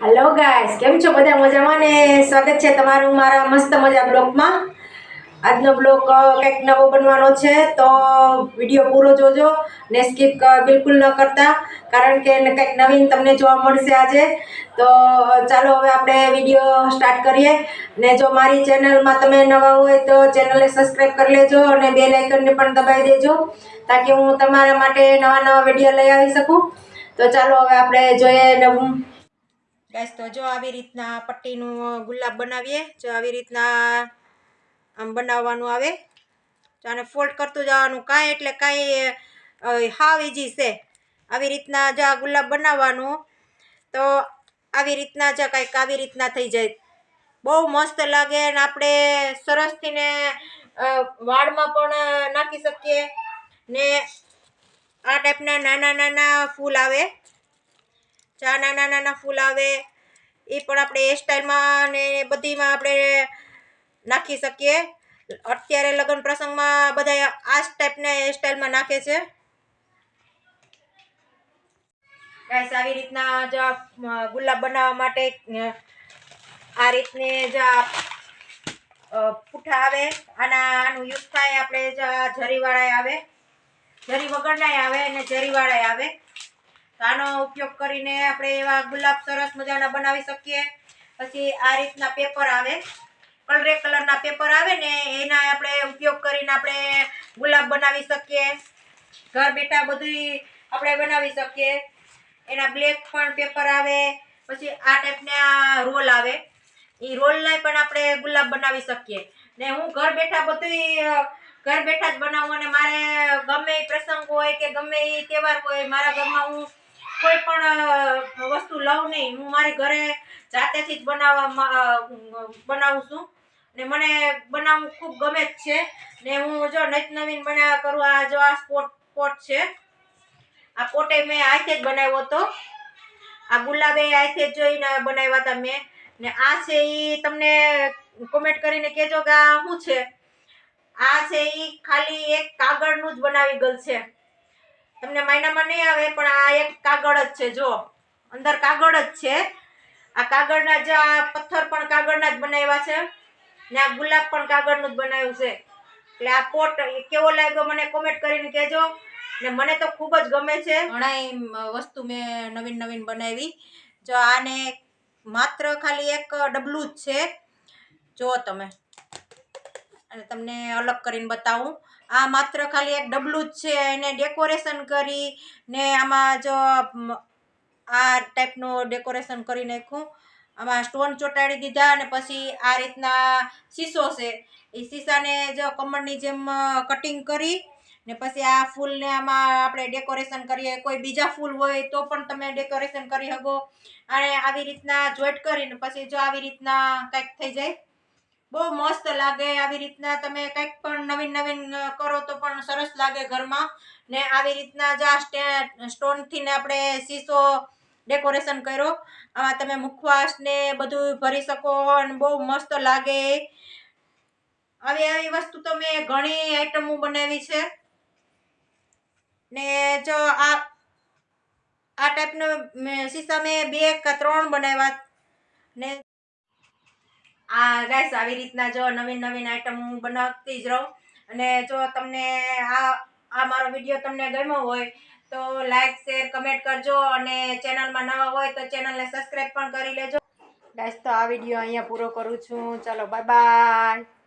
Hello guys કેમ છો? બધા મજામાં ને? સ્વાગત છે તમારું મારા મસ્ત મજા બ્લોગમાં આજનો બ્લોગ કંઈક નવો બનવાનો છે, તો વીડિયો પૂરો જોજો ને સ્કીપ બિલકુલ ન કરતા, કારણ કે કંઈક નવીન તમને જોવા મળશે આજે. તો ચાલો હવે આપણે વીડિયો સ્ટાર્ટ કરીએ. ને જો મારી ચેનલમાં તમે નવા હોય તો ચેનલને સબસ્ક્રાઈબ કરી લેજો અને બે લાઇકનને પણ દબાવી દેજો, તાકી હું તમારા માટે નવા નવા વીડિયો લઈ આવી શકું. તો ચાલો હવે આપણે જોઈએ નવું ગાઈસ તો જો આવી રીતના પટ્ટીનું ગુલાબ બનાવીએ, જો આવી રીતના, આમ બનાવવાનું આવે, તો આને ફોલ્ડ કરતું જવાનું. કાંઈ એટલે કાંઈ હાવ ઇઝી છે. આવી રીતના જો આ ગુલાબ બનાવવાનું, તો આવી રીતના જ કાંઈક આવી રીતના થઈ જાય. બહુ મસ્ત લાગે અને આપણે સરસથી ને વાળમાં પણ નાખી શકીએ. ને આ ટાઈપના નાના નાના ફૂલ આવે. ચા નાના નાના ફૂલ આવે, એ પણ આપણે હેરસ્ટાઈલમાં ને બધીમાં આપણે નાખી શકીએ. અત્યારે લગ્ન પ્રસંગમાં બધા આ ટાઈપના હેરસ્ટાઈલમાં નાખે છે. ગાઈસ આવી રીતના જો ગુલાબ બનાવવા માટે આ રીતને જો પૂઠા આવે. આના, આનું યુઝ થાય, આપણે જો આ જરીવાળા આવે. જરી વગરનાય આવે અને જરીવાળાય આવે. તો આનો ઉપયોગ કરીને આપણે એવા ગુલાબ સરસ મજાના બનાવી શકીએ. પછી આ રીતના પેપર આવે. કલરે કલરના પેપર આવે ને એના આપણે ઉપયોગ કરીને આપણે ગુલાબ બનાવી શકીએ. ઘર બેઠા બધુંય આપણે બનાવી શકીએ. એના બ્લેક પણ પેપર આવે. પછી આ ટાઈપના રોલ આવે. એ રોલને પણ આપણે ગુલાબ બનાવી શકીએ. ને હું ઘર બેઠા બધુંય, ઘર બેઠા જ બનાવું અને મારે ગમે એ પ્રસંગ હોય કે ગમે એ તહેવાર હોય, મારા ઘરમાં હું કોઈ પણ વસ્તુ લઉં નહીં. હું મારી ઘરે જાતેથી જ બનાવવા બનાવું છું. ને મને બનાવવું ખૂબ ગમે જ છે. ને હું જો નત નવીન બનાવ્યા કરું, આ જો આ સ્પોટ, પોટ છે. આ પોટે મેં હાથે જ બનાવ્યો હતો. આ ગુલાબે હાથે જ જોઈને બનાવ્યા હતા મેં. ને આ છે એ તમને કોમેન્ટ કરીને કહેજો કે આ શું છે? આ છે એ ખાલી એક કાગળનું જ બનાવી ગયેલ છે. તમને માયનામાં નહીં આવે, પણ આ એક કાગળ જ છે, જો. અંદર કાગળ જ છે. આ કાગળના જે, આ પથ્થર પણ કાગળના જ બનાવ્યા છે. ને આ ગુલાબ પણ કાગળનું જ બનાવ્યું છે. એટલે આ પોટ કેવો લાગ્યો મને કોમેન્ટ કરીને કહેજો. ને મને તો ખૂબ જ ગમે છે. ઘણા વસ્તુ મેં નવીન નવીન બનાવી. જો આને માત્ર ખાલી એક ડબલું જ છે. જુઓ તમે. અને તમને અલગ કરીને બતાવું. આ માત્ર ખાલી એક ડબલું જ છે, એને ડેકોરેશન કરી ને આમાં જો આ ટાઈપનું ડેકોરેશન કરી નાખ્યું. આમાં સ્ટોન ચોંટાડી દીધા અને પછી આ રીતના શીશો છે. એ શીશાને જો કમળની જેમ કટિંગ કરી ને પછી આ ફૂલને આમાં આપણે ડેકોરેશન કરીએ. કોઈ બીજા ફૂલ હોય તો પણ તમે ડેકોરેશન કરી શકો. અને આવી રીતના જોઈટ કરીને પછી જો આવી રીતના કંઈક થઈ જાય બહુ મસ્ત લાગે આવી રીતના તમે કંઈક પણ નવીન નવીન કરો તો પણ સરસ લાગે ઘરમાં. ને આવી રીતના જ આ સ્ટે સ્ટોનથી ને આપણે શીશો ડેકોરેશન કર્યો. આમાં તમે મુખવાસ ને બધું ભરી શકો અને બહુ મસ્ત લાગે. આવી આવી વસ્તુ તો મેં ઘણી આઈટમો બનાવી છે. ને જો આ આ ટાઈપનો શીશા મેં બે કે, ત્રણ બનાવ્યા. ને આ ગાઈસ, આવી રીતના જો નવીન નવીન આઈટમ હું બનાવતી જ રહું. અને જો તમને આ આ મારો વીડિયો તમને ગમ્યો હોય, તો લાઈક શેર કમેન્ટ કરજો. અને ચેનલમાં નવા હોય, તો ચેનલને સબસ્ક્રાઈબ પણ કરી લેજો. ગાઈસ, તો આ વીડિયો અહીંયા પૂરો કરું છું. ચાલો બાય બાય